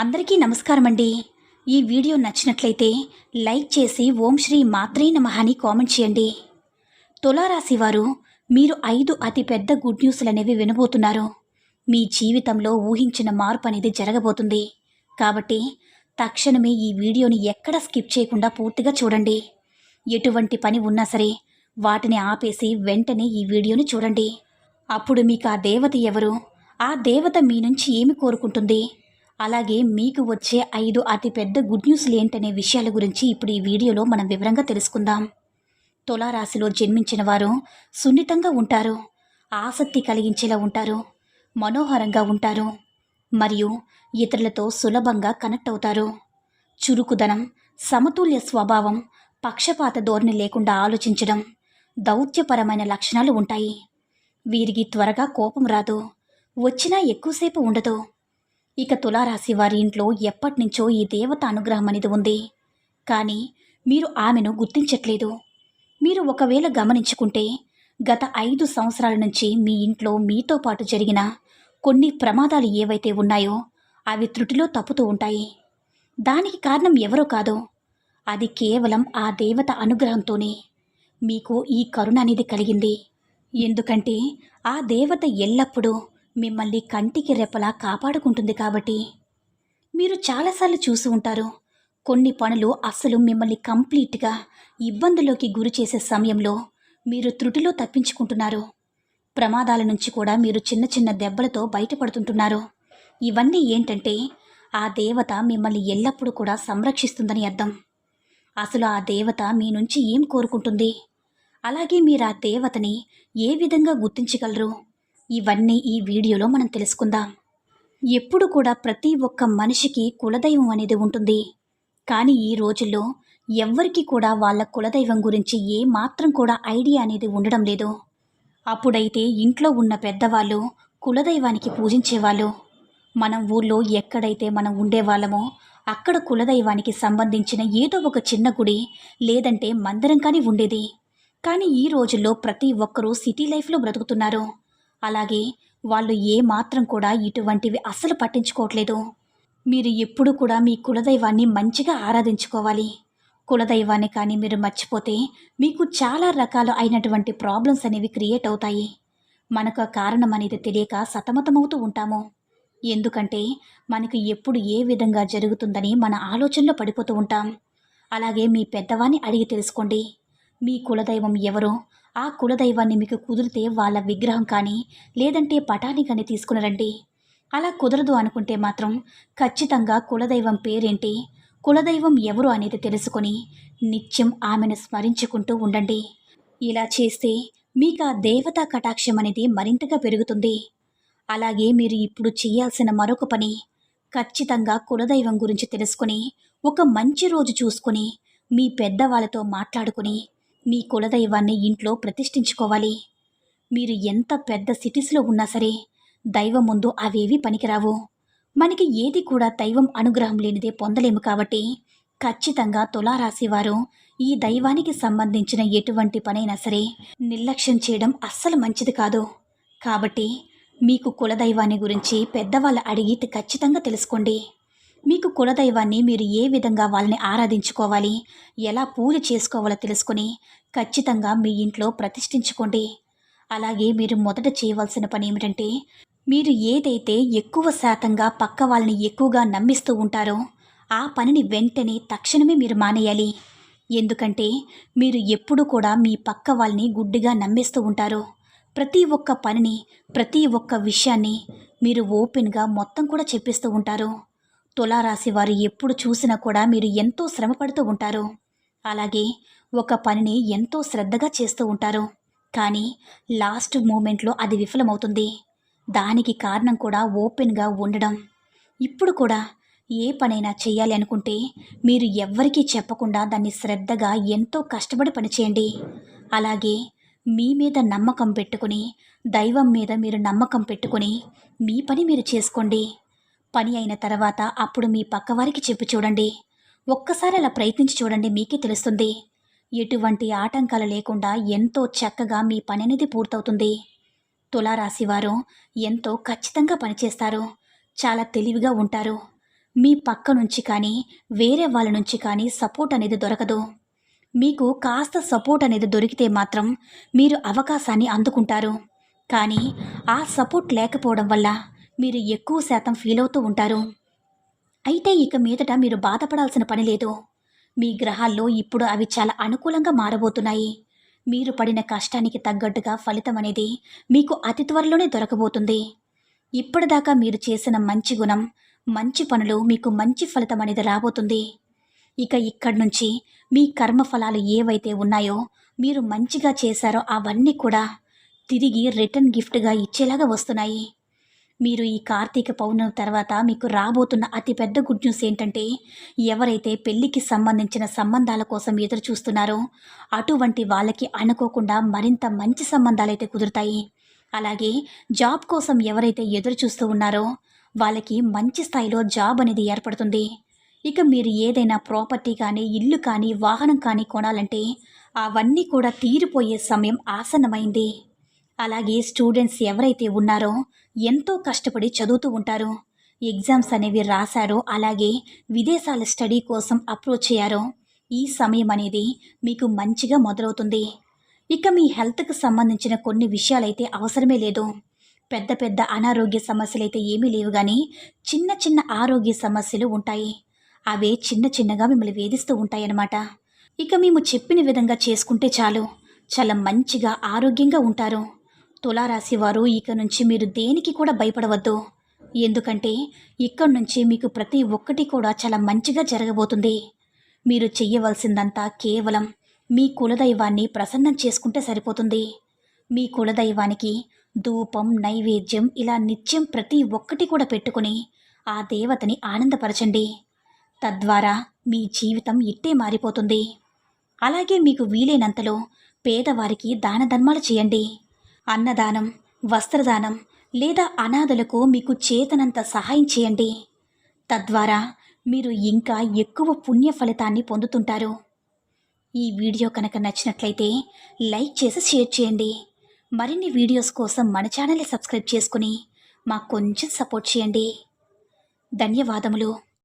అందరికీ నమస్కారం అండి ఈ వీడియో నచ్చినట్లయితే లైక్ చేసి ఓం శ్రీ మాత్రే నమః అని కామెంట్ చేయండి. తులారాశి వారు మీరు ఐదు అతిపెద్ద గుడ్ న్యూస్లు అనేవి వినబోతున్నారు. మీ జీవితంలో ఊహించిన మార్పు అనేది జరగబోతుంది. కాబట్టి తక్షణమే ఈ వీడియోని ఎక్కడ స్కిప్ చేయకుండా పూర్తిగా చూడండి. ఎటువంటి పని ఉన్నా సరే వాటిని ఆపేసి వెంటనే ఈ వీడియోని చూడండి. అప్పుడు మీకు ఆ దేవత ఎవరు? ఆ దేవత మీ నుంచి ఏమి కోరుకుంటుంది? అలాగే మీకు వచ్చే ఐదు అతిపెద్ద గుడ్ న్యూస్లు ఏంటనే విషయాల గురించి ఇప్పుడు ఈ వీడియోలో మనం వివరంగా తెలుసుకుందాం. తులారాశిలో జన్మించిన వారు సున్నితంగా ఉంటారు ఆసక్తి కలిగించేలా ఉంటారు మనోహరంగా ఉంటారు మరియు ఇతరులతో సులభంగా కనెక్ట్ అవుతారు. చురుకుదనం సమతుల్య స్వభావం పక్షపాత ధోరణి లేకుండా ఆలోచించడం దౌత్యపరమైన లక్షణాలు ఉంటాయి. వీరికి త్వరగా కోపం రాదు వచ్చినా ఎక్కువసేపు ఉండదు ఇక తులారాశి వారి ఇంట్లో ఎప్పటినుంచో ఈ దేవత అనుగ్రహం అనేది ఉంది. కానీ మీరు ఆమెను గుర్తించట్లేదు. మీరు ఒకవేళ గమనించుకుంటే గత ఐదు సంవత్సరాల నుంచి మీ ఇంట్లో మీతో పాటు జరిగిన కొన్ని ప్రమాదాలు ఏవైతే ఉన్నాయో అవి త్రుటిలో తప్పుతూ ఉంటాయి. దానికి కారణం ఎవరో కాదు అది కేవలం ఆ దేవత అనుగ్రహంతోనే మీకు ఈ కరుణ అనేది కలిగింది. ఎందుకంటే ఆ దేవత ఎల్లప్పుడూ మిమ్మల్ని కంటికి రెప్పలా కాపాడుకుంటుంది కాబట్టి. మీరు చాలాసార్లు చూసి ఉంటారు. కొన్ని పనులు అస్సలు మిమ్మల్ని కంప్లీట్గా ఇబ్బందులోకి గురి చేసే సమయంలో మీరు త్రుటిలో తప్పించుకుంటున్నారు. ప్రమాదాల నుంచి కూడా మీరు చిన్న చిన్న దెబ్బలతో బయటపడుతుంటున్నారు. ఇవన్నీ ఏంటంటే ఆ దేవత మిమ్మల్ని ఎల్లప్పుడూ కూడా సంరక్షిస్తుందని అర్థం. అసలు ఆ దేవత మీ నుంచి ఏం కోరుకుంటుంది? అలాగే మీరు ఆ దేవతని ఏ విధంగా గుర్తించగలరు? ఇవన్నీ ఈ వీడియోలో మనం తెలుసుకుందాం. ఎప్పుడు కూడా ప్రతి ఒక్క మనిషికి కులదైవం అనేది ఉంటుంది. కానీ ఈ రోజుల్లో ఎవ్వరికి కూడా వాళ్ళ కులదైవం గురించి ఏ మాత్రం కూడా ఐడియా అనేది ఉండడం లేదు. అప్పుడైతే ఇంట్లో ఉన్న పెద్దవాళ్ళు కులదైవానికి పూజించేవాళ్ళు. మనం ఊళ్ళో ఎక్కడైతే మనం ఉండేవాళ్ళమో అక్కడ కులదైవానికి సంబంధించిన ఏదో ఒక చిన్న గుడి లేదంటే మందిరం కానీ ఉండేది. కానీ ఈ రోజుల్లో ప్రతి ఒక్కరూ సిటీ లైఫ్లో బ్రతుకుతున్నారు. అలాగే వాళ్ళు ఏ మాత్రం కూడా ఇటువంటివి అస్సలు పట్టించుకోవట్లేదు. మీరు ఎప్పుడు కూడా మీ కులదైవాన్ని మంచిగా ఆరాధించుకోవాలి. కులదైవాన్ని కానీ మీరు మర్చిపోతే మీకు చాలా రకాలు అయినటువంటి ప్రాబ్లమ్స్ అనేవి క్రియేట్ అవుతాయి. మనకు కారణం అనేది తెలియక సతమతమవుతూ ఉంటాము. ఎందుకంటే మనకు ఎప్పుడు ఏ విధంగా జరుగుతుందని మన ఆలోచనలో పడిపోతూ ఉంటాం. అలాగే మీ పెద్దవాన్ని అడిగి తెలుసుకోండి. మీ కులదైవం ఎవరో ఆ కులదైవాన్ని మీకు కుదిరితే వాళ్ళ విగ్రహం కానీ లేదంటే పటాని కానీ తీసుకుని రండి. అలా కుదరదు అనుకుంటే మాత్రం ఖచ్చితంగా కులదైవం పేరేంటి కులదైవం ఎవరు అనేది తెలుసుకొని నిత్యం ఆమెను స్మరించుకుంటూ ఉండండి. ఇలా చేస్తే మీకు ఆ దేవతా కటాక్షం అనేది మరింతగా పెరుగుతుంది. అలాగే మీరు ఇప్పుడు చేయాల్సిన మరొక పని ఖచ్చితంగా కులదైవం గురించి తెలుసుకుని ఒక మంచి రోజు చూసుకుని మీ పెద్దవాళ్ళతో మాట్లాడుకుని మీ కులదైవాన్ని ఇంట్లో ప్రతిష్ఠించుకోవాలి. మీరు ఎంత పెద్ద సిటీస్లో ఉన్నా సరే దైవం ముందు అవేవి పనికిరావు. మనకి ఏది కూడా దైవం అనుగ్రహం లేనిదే పొందలేము కాబట్టి ఖచ్చితంగా తులారాశివారు ఈ దైవానికి సంబంధించిన ఎటువంటి పనైనా సరే నిర్లక్ష్యం చేయడం అస్సలు మంచిది కాదు. కాబట్టి మీకు కులదైవాన్ని గురించి పెద్దవాళ్ళు అడిగి ఖచ్చితంగా తెలుసుకోండి. మీకు కులదైవాన్ని మీరు ఏ విధంగా వాళ్ళని ఆరాధించుకోవాలి? ఎలా పూజ చేసుకోవాలో తెలుసుకొని ఖచ్చితంగా మీ ఇంట్లో ప్రతిష్ఠించుకోండి. అలాగే మీరు మొదట చేయవలసిన పని ఏమిటంటే మీరు ఏదైతే ఎక్కువ శాతంగా పక్క వాళ్ళని ఎక్కువగా నమ్మిస్తూ ఉంటారో ఆ పనిని వెంటనే తక్షణమే మీరు మానేయాలి. ఎందుకంటే మీరు ఎప్పుడు కూడా మీ పక్క వాళ్ళని గుడ్డిగా నమ్మేస్తూ ఉంటారు. ప్రతి ఒక్క పనిని ప్రతి ఒక్క విషయాన్ని మీరు ఓపెన్గా మొత్తం కూడా చెప్పిస్తూ ఉంటారు. తులారాశి వారు ఎప్పుడు చూసినా కూడా మీరు ఎంతో శ్రమపడుతూ ఉంటారు. అలాగే ఒక పనిని ఎంతో శ్రద్ధగా చేస్తూ ఉంటారు. కానీ లాస్ట్ మూమెంట్లో అది విఫలమవుతుంది. దానికి కారణం కూడా ఓపెన్గా ఉండడం. ఇప్పుడు కూడా ఏ పనైనా చేయాలి అనుకుంటే మీరు ఎవ్వరికీ చెప్పకుండా దాన్ని శ్రద్ధగా ఎంతో కష్టపడి పనిచేయండి. అలాగే మీ మీద నమ్మకం పెట్టుకుని దైవం మీద మీరు నమ్మకం పెట్టుకుని మీ పని మీరు చేసుకోండి. పని అయిన తర్వాత అప్పుడు మీ పక్కవారికి చెప్పి చూడండి. ఒక్కసారి అలా ప్రయత్నించి చూడండి మీకే తెలుస్తుంది. ఎటువంటి ఆటంకాలు లేకుండా ఎంతో చక్కగా మీ పని అనేది పూర్తవుతుంది. తులారాశివారు ఎంతో ఖచ్చితంగా పనిచేస్తారు. చాలా తెలివిగా ఉంటారు. మీ పక్క నుంచి కానీ వేరే వాళ్ళ నుంచి కానీ సపోర్ట్ అనేది దొరకదు. మీకు కాస్త సపోర్ట్ అనేది దొరికితే మాత్రం మీరు అవకాశాన్ని అందుకుంటారు. కానీ ఆ సపోర్ట్ లేకపోవడం వల్ల మీరు ఎక్కువ శాతం ఫీల్ అవుతూ ఉంటారు. అయితే ఇక మీదట మీరు బాధపడాల్సిన పని లేదు. మీ గ్రహాల్లో ఇప్పుడు అవి చాలా అనుకూలంగా మారబోతున్నాయి. మీరు పడిన కష్టానికి తగ్గట్టుగా ఫలితం అనేది మీకు అతి త్వరలోనే దొరకబోతుంది. ఇప్పటిదాకా మీరు చేసిన మంచి గుణం మంచి పనులు మీకు మంచి ఫలితం అనేది రాబోతుంది. ఇక ఇక్కడి నుంచి మీ కర్మఫలాలు ఏవైతే ఉన్నాయో మీరు మంచిగా చేశారో అవన్నీ కూడా తిరిగి రిటర్న్ గిఫ్ట్గా ఇచ్చేలాగా వస్తున్నాయి. మీరు ఈ కార్తీక పౌర్ణమి తర్వాత మీకు రాబోతున్న అతిపెద్ద గుడ్ న్యూస్ ఏంటంటే ఎవరైతే పెళ్ళికి సంబంధించిన సంబంధాల కోసం ఎదురు చూస్తున్నారో అటువంటి వాళ్ళకి అనుకోకుండా మరింత మంచి సంబంధాలైతే కుదురుతాయి. అలాగే జాబ్ కోసం ఎవరైతే ఎదురు చూస్తూ ఉన్నారో వాళ్ళకి మంచి స్థాయిలో జాబ్ అనేది ఏర్పడుతుంది. ఇక మీరు ఏదైనా ప్రాపర్టీ కానీ ఇల్లు కానీ వాహనం కానీ కొనాలంటే అవన్నీ కూడా తీరిపోయే సమయం ఆసన్నమైంది. అలాగే స్టూడెంట్స్ ఎవరైతే ఉన్నారో ఎంతో కష్టపడి చదువుతూ ఉంటారు. ఎగ్జామ్స్ అనేవి రాశారో అలాగే విదేశాల స్టడీ కోసం అప్రోచ్ అయ్యారో ఈ సమయం అనేది మీకు మంచిగా మొదలవుతుంది. ఇక మీ హెల్త్కి సంబంధించిన కొన్ని విషయాలైతే అవసరమే లేదు. పెద్ద పెద్ద అనారోగ్య సమస్యలైతే ఏమీ లేవు కానీ చిన్న చిన్న ఆరోగ్య సమస్యలు ఉంటాయి. అవే చిన్న చిన్నగా మిమ్మల్ని వేధిస్తూ ఉంటాయన్నమాట. ఇక మేము చెప్పిన విధంగా చేసుకుంటే చాలు. చాలా మంచిగా ఆరోగ్యంగా ఉంటారు. తులారాశి వారు ఇక నుంచి మీరు దేనికి కూడా భయపడవద్దు. ఎందుకంటే ఇక్కడి నుంచి మీకు ప్రతి ఒక్కటి కూడా చాలా మంచిగా జరగబోతుంది. మీరు చెయ్యవలసిందంతా కేవలం మీ కులదైవాన్ని ప్రసన్నం చేసుకుంటే సరిపోతుంది. మీ కులదైవానికి ధూపం నైవేద్యం ఇలా నిత్యం ప్రతి ఒక్కటి కూడా పెట్టుకుని ఆ దేవతని ఆనందపరచండి. తద్వారా మీ జీవితం ఇట్టే మారిపోతుంది. అలాగే మీకు వీలైనంతలో పేదవారికి దాన ధర్మాలు చేయండి. అన్నదానం వస్త్రదానం లేదా అనాథలకు మీకు చేతనంత సహాయం చేయండి. తద్వారా మీరు ఇంకా ఎక్కువ పుణ్య ఫలితాన్ని పొందుతుంటారు. ఈ వీడియో కనుక నచ్చినట్లయితే లైక్ చేసి షేర్ చేయండి. మరిన్ని వీడియోస్ కోసం మన ఛానల్ని సబ్స్క్రైబ్ చేసుకుని మాకు కొంచెం సపోర్ట్ చేయండి. ధన్యవాదములు.